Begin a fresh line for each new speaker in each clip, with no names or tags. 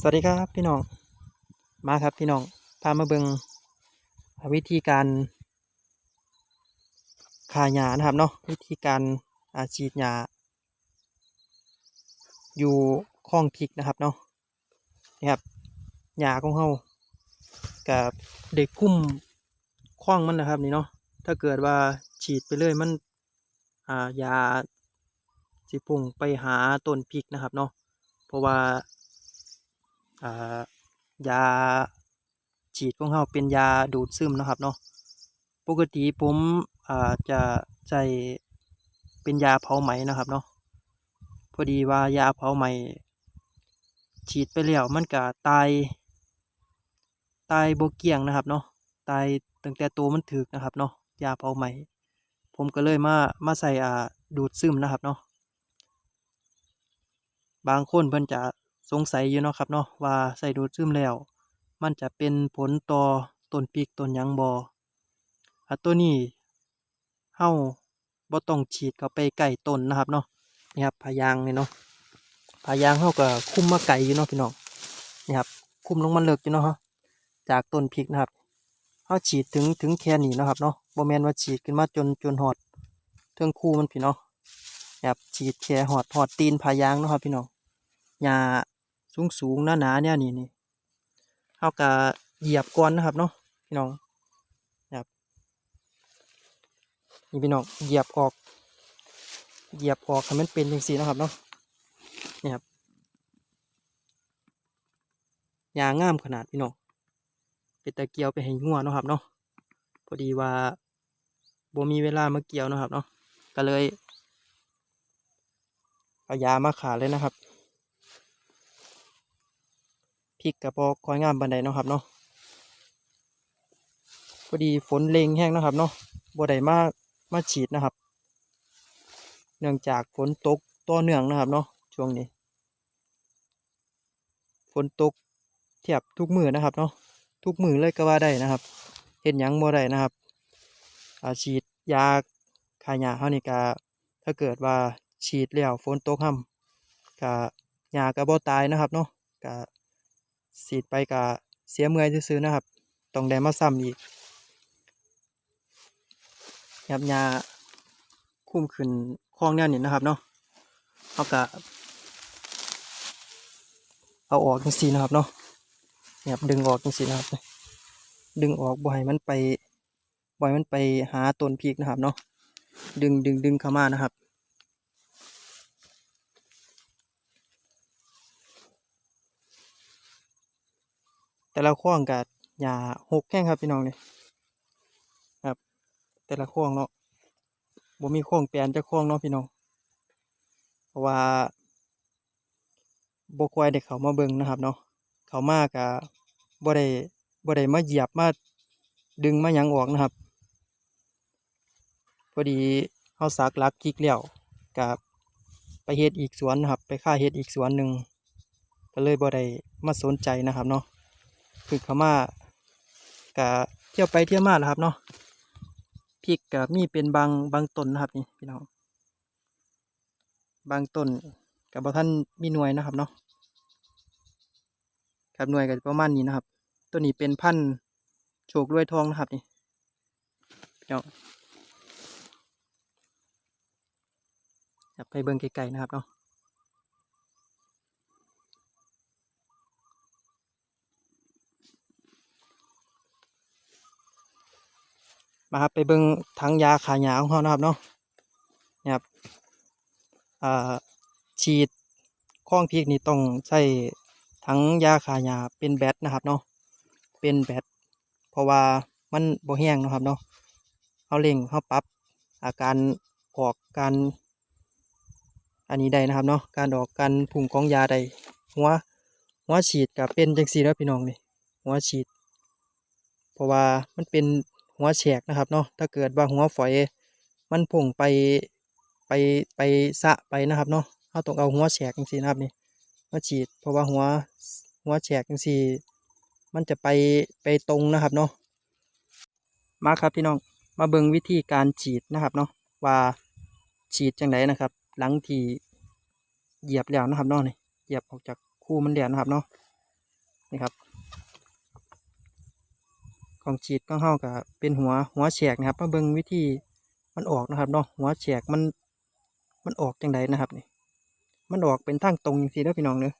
สวัสดีครับพี่น้อง มาครับพี่น้อง พามาเบิงวิธีการขายหญ้านะครับเนาะวิธีการอาฉีดหญ้าอยู่คลองพริกนะครับเนาะนี่ครับหญ้าของเฮากับเด็กพุ่มคล้องมันนะครับนี่เนาะถ้าเกิดว่าฉีดไปเลยมันอ่ายาสิพุ่งไปหาต้นพริกนะครับเนาะเพราะว่า ยาฉีดของเราเป็นยาดูดซึมนะครับเนาะปกติผมจะใช้เป็นยาเผาไหมนะครับเนาะพอดีว่ายาเผาไหมฉีดไปแล้วมันก็ตายตายโบเกียงนะครับเนาะตายตั้งแต่ตัวมันถึกนะครับเนาะยาเผาไหมผมก็เลยมามาใส่อ่าดูดซึมนะครับเนาะบางคนเพิ่นจะ สงสัยอยู่เนาะครับเนาะว่าใส่ดูดซึมแล้ว มันจะเป็นผลต่อต้นพริกต้นยังบ่อะตัวนี้เฮาบ่ต้องฉีดเข้าไปใกล้ต้นนะครับเนาะนี่ครับพายางนี่เนาะพายางเฮาก็คุ้มมาไกลอยู่เนาะพี่น้องนี่ครับคุ้มลงมาเลิกอยู่เนาะจากต้นพริกนะครับเฮาฉีดถึงถึงแค่นี้นะครับเนาะบ่แม่นว่าฉีดขึ้นมาจนจนฮอดเทิงคู่มันพี่เนาะนี่ครับฉีดแค่ฮอดฮอดตีนพายางเนาะครับพี่น้องหญ้า สูงสูงหนาหนาเนี่ยนี่นี่เขาก็เหยียบก่อนนะครับเนาะพี่น้องนะครับนี่พี่น้องเหยียบออก เหยียบออกให้มันเป็นจังสีนะครับเนาะนี่ครับหญ้างามขนาดพี่น้องเป็นตะเกียวไปให้งัวนะครับเนาะพอดีว่าบ่มีเวลามาเกี่ยวนะครับเนาะก็เลยเอายามาขาเลยนะครับ พริกกับบอคอยงามบันไดเนาะครับเนาะพอดีฝนเลงแห้งนะครับเนาะบ่ได้มามาฉีดนะครับ เนื่องจากฝนตกต่อเนื่องนะครับเนาะช่วงนี้ ฝนตกเทียบทุกมือนะครับเนาะทุกมือเลยก็ว่าได้นะครับเห็นยังบ่ได้นะครับอาฉีดยาขายาเฮานี่ก็ถ้าเกิดว่าฉีดแล้วฝนตกห่ำก็หญ้าก็บ่ตายนะครับเนาะก็ สีดไปก็เสียเมื่อยซื่อนะครับ ต้องได้มาซ้ำอีกครับยาคุ้มขึ้นคลองแนวนี้นะครับเนาะเขาก็เอาออกจังซี่นะครับเนาะเนี่ยครับดึงออกจังซี่นะครับ ดึงออกบ่ให้มันไปบ่ให้มันไปหาต้นพริกนะครับเนาะดึงดึงดึงเข้ามานะครับ แต่ละข้องกับหญ้าหกแข้งครับพี่น้องเนี่ยครับ แต่ละข้องเนาะบ่มีข้องแปลนจะข้องเนาะพี่น้อง เพราะว่าบ่ควายได้เขามาเบิ่งนะครับเนาะเขามาก็บ่ได้บ่ได้มาเหยียบมาดึงมาหยังออกนะครับ พอดีเฮาสักลักจิกแล้วกับไปเฮ็ดอีกสวนนะครับ ไปค่าเฮ็ดอีกสวนหนึ่งก็เลยบ่ได้มาสนใจนะครับเนาะ คือเขามากะเที่ยวไปเที่ยวมาแหละครับเนาะพริกกะมีเป็นบางบางต้นนะครับนี่พี่น้องบางต้นกับบท่านมีหน่วยนะครับเนาะครับหน่วยก็ประมาณนี้นะครับ ตัวนี้เป็นพันธุ์โชครวยทองนะครับนี่พี่น้องอยากไปเบิ่งไกลๆนะครับเนาะ มาครับไปเบิ่งถังยาขายยาของเขานะครับเนาะนี่ครับฉีดข้องพริกนี่ต้องใช้ถังยาขายยาเป็นแบตนะครับเนาะเป็นแบตเพราะว่ามันบ่แห้งนะครับเนาะเขาเร่งเขาปรับอาการออกการอันนี้ได้นะครับเนาะการออกการพุ่งของยาได้หัวหัวฉีดกับเป็นจังซีแล้วพี่น้องนี่หัวฉีด เพราะว่ามันเป็น หัวแฉกนะครับเนาะถ้าเกิดว่าหัวฝอยมันพุ่งไปไปไปสะไปนะครับเนาะเราต้องเอาหัวแฉกจังซี่นะครับนี่มาฉีดเพราะว่าหัวหัวแฉกจังซี่มันจะไปไปตรงนะครับเนาะมาครับพี่น้องมาเบิ่งวิธีการฉีดนะครับเนาะว่าฉีดจังไดนะครับ หลังที่เหยียบแล้วนะครับเนาะนี่เหยียบออกจากคู่มันแล้วนะครับเนาะนี่ครับ ของฉีดของเฮาก็เป็นหัวหัวแฉกนะครับมาเบิ่งวิธีมันออกนะครับเนาะหัวแฉกมันมันออกจังไดนะครับนี่มันออกเป็นทางตรงจังซี่เด้อพี่น้องเด้อ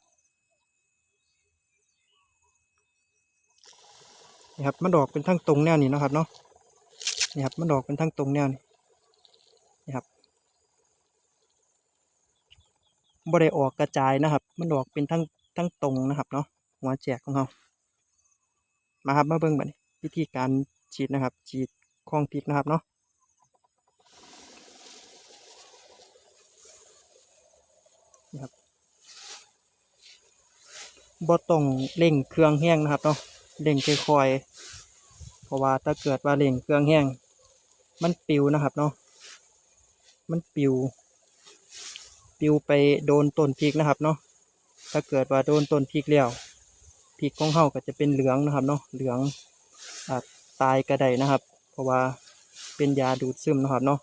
นี่ครับมันออกเป็นทางตรงแนวนี้นะครับเนาะนี่ครับมันออกเป็นทางตรงแนวนี้นี่ครับบ่ได้ออกกระจายนะครับ มันออกเป็นทั้งทั้งตรงนะครับเนาะหัวแจกของเรามาครับมาเบิ่งบัดนี้ วิธีการฉีดนะครับ ฉีดคลองพริกนะครับเนาะนี่ครับบ่ต้องเร่งเครื่องแห้งนะครับเนาะเร่งค่อยๆเพราะว่าถ้าเกิดว่าเร่งเครื่องแห้ง มันปิวนะครับเนาะมันปิว ปิวไปโดนต้นพริกนะครับเนาะถ้าเกิดว่าโดนต้นพริกแล้วพริกของเฮาก็จะเป็นเหลืองนะครับเนาะเหลือง อาจตายกระไดนะครับ เพราะว่าเป็นยาดูดซึมนะครับเนาะ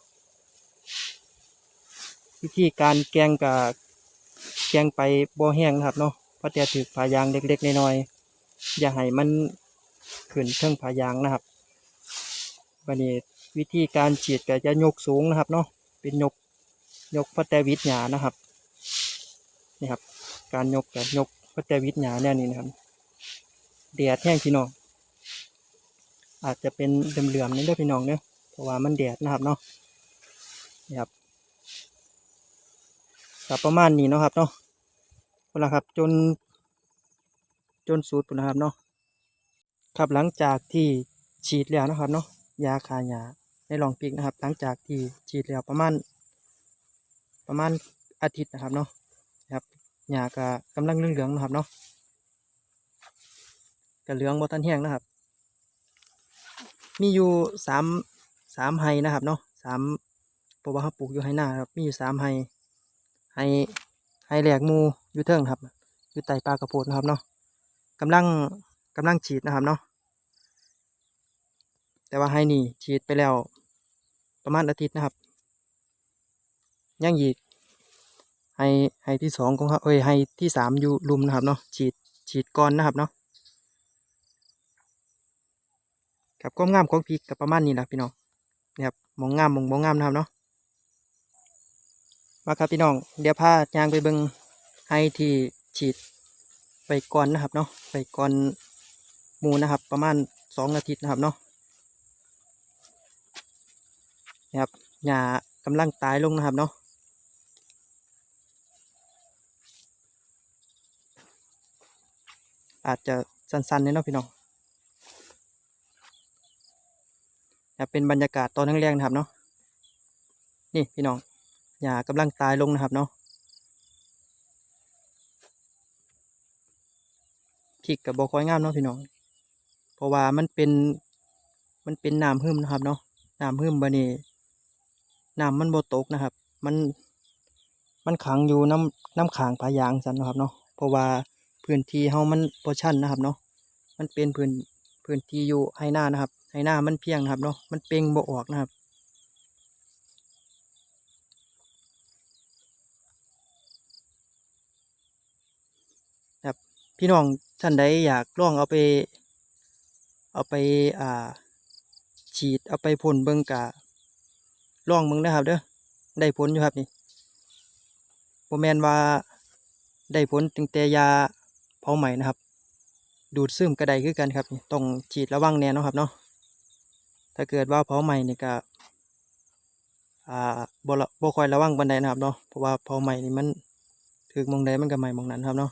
วิธีการแกงกับแกงไปบ่แห้งนะครับเนาะเพราะแต่ถือผายางเล็กๆน้อยๆอย่าให้มันขึ้นเทิงผายางนะครับวันนี้วิธีการฉีดก็จะยกสูงนะครับเนาะเป็นยกยกพระแต่วิทยานะครับนี่ครับ การยกกับยกพระแต่วิทยาแน่นี่นะครับแดดแห้งพี่น้อง อาจจะเป็นเหลื่อมๆนี่ด้อพี่น้องเนาะเพราะว่ามันแดดนะครับเนาะนี่ครับกับประมาณนี้เนาะครับเนาะเอาละครับจน จนสุดพุ่นะครับเนาะครับหลังจากที่ฉีดแล้วนะครับเนาะยาคายาในหลองปีกนะครับ หลังจากที่ฉีดแล้วประมาณ ประมาณอาทิตย์นะครับเนาะนะครับหญ้าก็กำลังเหลืองๆนะครับเนาะก็เหลืองบทันแห้งนะครับ มีอยู่สามสามไฮนะครับเนาะสามเพราะว่าเขาปลูกอยู่ไฮหน้าครับมีอยู่สามไฮไฮไฮแหลกมูอยู่เทิงครับ อยู่ใต้ปลากระโพดนะครับเนาะกำลังกำลังฉีดนะครับเนาะแต่ว่าไฮนี่ฉีดไปแล้วประมาณอาทิตย์นะครับยังอีกให้ให้ที่สองของเขาเอ้ยให้ที่สามอยู่ลุมนะครับเนาะฉีดฉีดก้อนนะครับเนาะ ครับความงามของพริกกับประมาณนี้แหละพี่น้องนี่ครับมองงามมองมองงามนะครับเนาะมาครับพี่น้องเดี๋ยวพายางไปเบิงให้ที่ฉีดไปก่อนนะครับเนาะไปก่อนหมูนะครับ ประมาณสองอาทิตย์นะครับเนาะนี่ครับหญ้ากำลังตายลงนะครับเนาะอาจจะสั้นๆเนี่ยเนาะพี่น้อง นะเป็นบรรยากาศตอนแรกๆนะครับเนาะนี่พี่น้องหญ้ากำลังตายลงนะครับเนาะพริกกับบอคอยงามเนาะพี่น้อง เพราะว่ามันเป็นมันเป็นน้ำหึมนะครับเนาะน้ำหึมบะนี่น้ำมันโบตกนะครับ มันมันขังอยู่น้ำน้ำขางผายางสันนะครับเนาะเพราะว่าพื้นที่เฮามันโพชั่นนะครับเนาะมันเป็นพื้นพื้นที่อยู่ไฮหน้านะครับ ไฮหน้ามันเพียงนะครับเนาะมันเป่งบ่ออกนะครับครับพี่น้องท่านใดอยากลองเอาไป เอาไปอ่าฉีดเอาไปพ่นเบิ่งกะลองเบิ่งนะครับเด้อได้ผลอยู่ครับนี่บ่แมนว่าได้ผลตั้งแต่ยาเผาไหม้นะครับ ดูดซึมกระไดคือกันครับ ต้องฉีดระวังแน่เนาะครับเนาะ ถ้าเกิดว่าเผาใหม่นี่ก็อ่าบ่บ่คอยระวังบันไดนะครับเนาะเพราะว่าเผาใหม่นี่มันถึกมองใดมันก็ใหม่มองนั้นครับเนาะ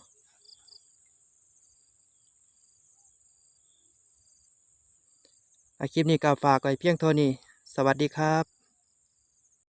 คลิปนี้ก็ฝากไว้เพียงเท่านี้ สวัสดีครับ